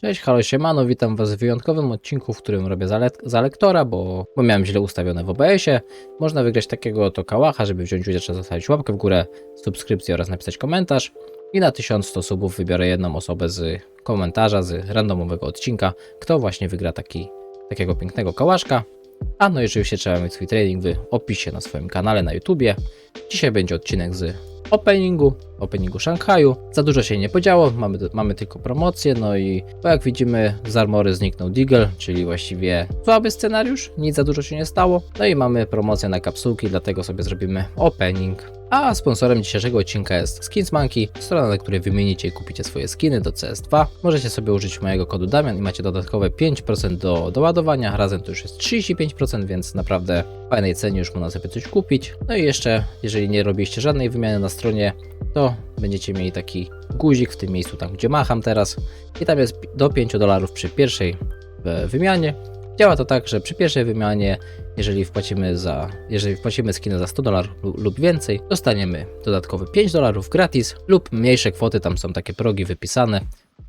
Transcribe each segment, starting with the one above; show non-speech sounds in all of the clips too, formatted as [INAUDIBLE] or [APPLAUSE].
Cześć, halo, siemano, witam was w wyjątkowym odcinku, w którym robię za, za lektora, bo, bo miałem źle ustawione w OBS-ie. Można wygrać takiego oto kałacha, żeby wziąć udział, trzeba zostawić łapkę w górę, subskrypcję oraz napisać komentarz. I na 1100 subów wybiorę jedną osobę z komentarza, z randomowego odcinka, kto właśnie wygra taki, takiego pięknego kałaszka. A no i oczywiście trzeba mieć swój trading w opisie na swoim kanale na YouTubie. Dzisiaj będzie odcinek z openingu, openingu Szanghaju. Za dużo się nie podziało, mamy, mamy tylko promocję, no i bo jak widzimy z armory zniknął Deagle, czyli właściwie słaby scenariusz, nic za dużo się nie stało. No i mamy promocję na kapsułki, dlatego sobie zrobimy opening. A sponsorem dzisiejszego odcinka jest Skins Monkey, strona, na której wymienicie i kupicie swoje skiny do CS2. Możecie sobie użyć mojego kodu Damian i macie dodatkowe 5% do doładowania, razem to już jest 35%, więc naprawdę w fajnej cenie już można sobie coś kupić. No i jeszcze, jeżeli nie robiliście żadnej wymiany na stronie, to będziecie mieli taki guzik w tym miejscu, tam gdzie macham teraz. I tam jest do 5 dolarów przy pierwszej e, wymianie. Działa to tak, że przy pierwszej wymianie, jeżeli wpłacimy za, jeżeli wpłacimy za 100 dolarów lub więcej, dostaniemy dodatkowe 5 dolarów gratis lub mniejsze kwoty, tam są takie progi wypisane.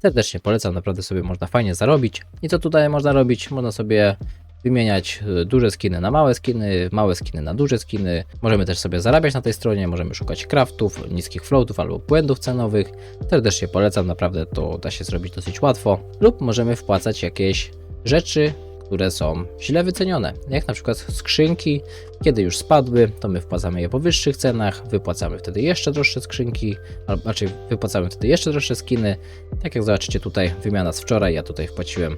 Serdecznie polecam, naprawdę sobie można fajnie zarobić. I co tutaj można robić? Można sobie wymieniać y, duże skiny na małe skiny, małe skiny na duże skiny. Możemy też sobie zarabiać na tej stronie, możemy szukać craftów, niskich floatów albo błędów cenowych. Serdecznie polecam, naprawdę to da się zrobić dosyć łatwo. Lub możemy wpłacać jakieś rzeczy, które są źle wycenione, jak na przykład skrzynki, kiedy już spadły, to my wpłacamy je po wyższych cenach, wypłacamy wtedy jeszcze droższe skrzynki, albo raczej wypłacamy wtedy jeszcze droższe skiny. Tak jak zobaczycie tutaj, wymiana z wczoraj, ja tutaj wpłaciłem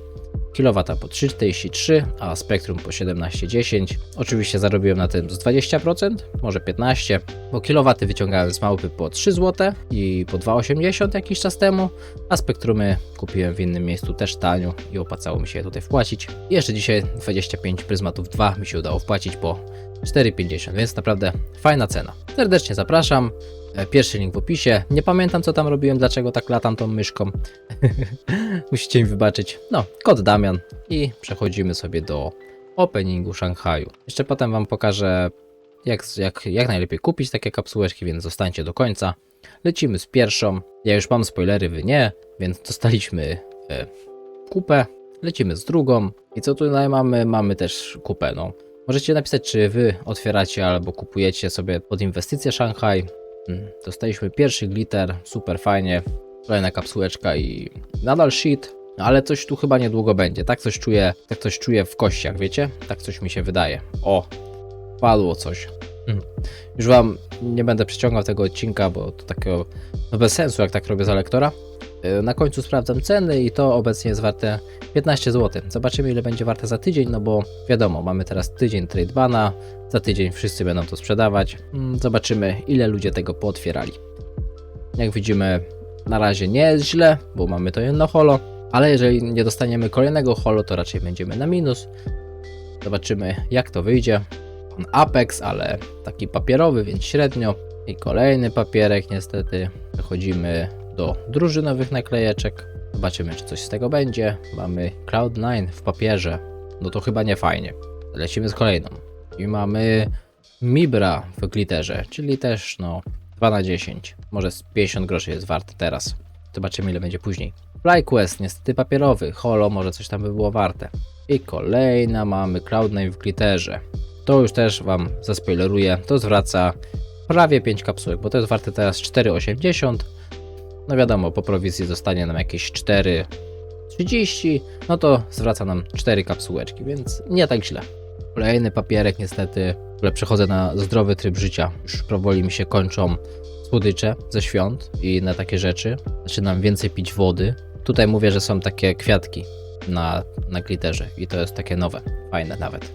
kilowata po 3,43, a Spektrum po 17,10. Oczywiście zarobiłem na tym z 20%, może 15%, bo kilowaty wyciągałem z małpy po 3 zł i po 2,80 jakiś czas temu, a Spektrumy kupiłem w innym miejscu też tanio i opłacało mi się je tutaj wpłacić. I jeszcze dzisiaj 25 pryzmatów 2 mi się udało wpłacić po 4,50, więc naprawdę fajna cena. Serdecznie zapraszam. E, Pierwszy link w opisie. Nie pamiętam co tam robiłem, dlaczego tak latam tą myszką. [LAUGHS] Musicie mi wybaczyć. No, kod Damian i przechodzimy sobie do openingu Szanghaju. Jeszcze potem Wam pokażę, jak, jak, jak najlepiej kupić takie kapsułeczki, więc zostańcie do końca. Lecimy z pierwszą. Ja już mam spoilery, Wy nie, więc dostaliśmy e, kupę. Lecimy z drugą. I co tutaj mamy? Mamy też kupę. No. Możecie napisać, czy Wy otwieracie albo kupujecie sobie pod inwestycję Szanghaj. Mm, Dostaliśmy pierwszy glitter, super fajnie. Kolejna kapsułeczka i nadal shit, ale coś tu chyba niedługo będzie. Tak coś czuję, tak coś czuję w kościach, wiecie? Tak coś mi się wydaje. O, padło coś. Mm. Już wam nie będę przeciągał tego odcinka, bo to takiego no bez sensu, jak tak robię za lektora. Yy, Na końcu sprawdzam ceny i to obecnie jest warte 15 zł. Zobaczymy ile będzie warte za tydzień, no bo wiadomo, mamy teraz tydzień trade bana, za tydzień wszyscy będą to sprzedawać. Mm, Zobaczymy ile ludzie tego pootwierali. Jak widzimy, na razie nie jest źle, bo mamy to jedno holo, ale jeżeli nie dostaniemy kolejnego holo, to raczej będziemy na minus. Zobaczymy jak to wyjdzie. Apex, ale taki papierowy, więc średnio. I kolejny papierek niestety. Przechodzimy do drużynowych naklejeczek. Zobaczymy czy coś z tego będzie. Mamy Cloud9 w papierze. No to chyba nie fajnie. Lecimy z kolejną. I mamy Mibra w glitterze, czyli też no 2 na 10. Może z 50 groszy jest warte teraz. Zobaczymy ile będzie później. FlyQuest, niestety papierowy. Holo, może coś tam by było warte. I kolejna mamy Cloud9 w glitterze. To już też Wam zaspoileruję. To zwraca prawie 5 kapsułek, bo to jest warte teraz 4,80. No wiadomo, po prowizji zostanie nam jakieś 4,30. No to zwraca nam 4 kapsułeczki, więc nie tak źle. Kolejny papierek niestety, ale przechodzę na zdrowy tryb życia. Już powoli mi się kończą słodycze ze świąt i inne takie rzeczy. Zaczynam więcej pić wody. Tutaj mówię, że są takie kwiatki na, na glitterze i to jest takie nowe, fajne nawet.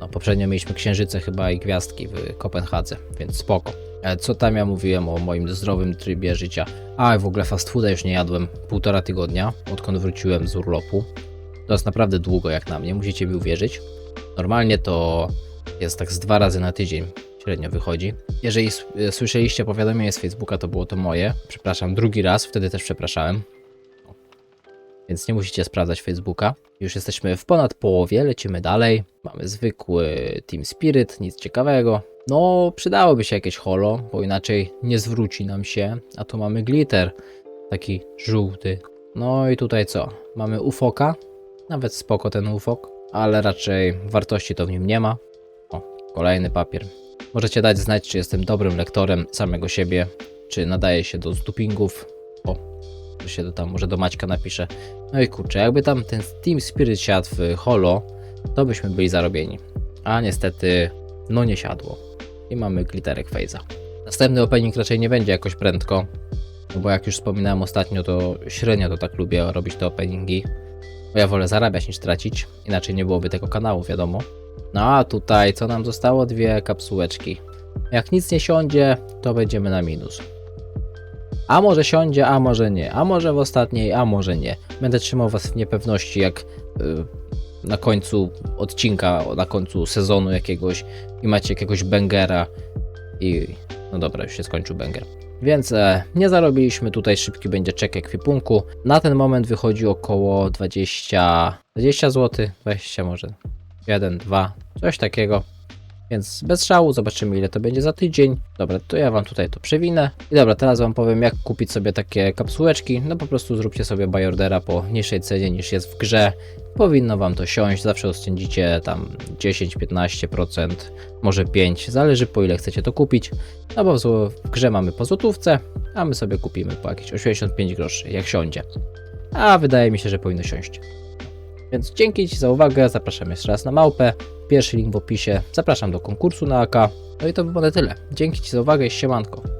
No, poprzednio mieliśmy księżyce chyba i gwiazdki w Kopenhadze, więc spoko. Ale co tam ja mówiłem o moim zdrowym trybie życia? A, w ogóle fast fooda już nie jadłem półtora tygodnia, odkąd wróciłem z urlopu. To jest naprawdę długo jak na mnie, musicie mi uwierzyć. Normalnie to jest tak z dwa razy na tydzień średnio wychodzi. Jeżeli e, słyszeliście powiadomienie z Facebooka, to było to moje. Przepraszam, drugi raz, wtedy też przepraszałem. Więc nie musicie sprawdzać Facebooka. Już jesteśmy w ponad połowie, lecimy dalej. Mamy zwykły Team Spirit, nic ciekawego. No, przydałoby się jakieś holo, bo inaczej nie zwróci nam się. A tu mamy glitter, taki żółty. No i tutaj co? Mamy ufoka, nawet spoko ten ufok, ale raczej wartości to w nim nie ma. O, kolejny papier. Możecie dać znać, czy jestem dobrym lektorem samego siebie, czy nadaje się do zdupingów. O, to się do tam może do Maćka napisze. No i kurczę, jakby tam ten Team Spirit siadł w holo, to byśmy byli zarobieni. A niestety, no nie siadło. I mamy glitterek Faze'a. Następny opening raczej nie będzie jakoś prędko, no bo jak już wspominałem ostatnio, to średnio to tak lubię robić te openingi. Bo ja wolę zarabiać niż tracić, inaczej nie byłoby tego kanału, wiadomo. No a tutaj, co nam zostało? Dwie kapsułeczki. Jak nic nie siądzie, to będziemy na minus. A może siądzie, a może nie. A może w ostatniej, a może nie. Będę trzymał was w niepewności, jak y, na końcu odcinka, na końcu sezonu jakiegoś i macie jakiegoś bangera i no dobra, już się skończył banger. Więc e, nie zarobiliśmy tutaj, szybki będzie czek ekwipunku. Na ten moment wychodzi około 20, 20 zł, 20 może, 1, 2, coś takiego. Więc bez szału, zobaczymy ile to będzie za tydzień. Dobra, to ja wam tutaj to przewinę. I dobra, teraz wam powiem jak kupić sobie takie kapsułeczki. No po prostu zróbcie sobie buy ordera po niższej cenie niż jest w grze. Powinno wam to siąść, zawsze oszczędzicie tam 10-15%, może 5%, zależy po ile chcecie to kupić. No bo w grze mamy po złotówce, a my sobie kupimy po jakieś 85 groszy, jak siądzie. A wydaje mi się, że powinno siąść. Więc dzięki Ci za uwagę, zapraszam jeszcze raz na małpę. Pierwszy link w opisie. Zapraszam do konkursu na AK. No i to by było na tyle. Dzięki Ci za uwagę i siemanko.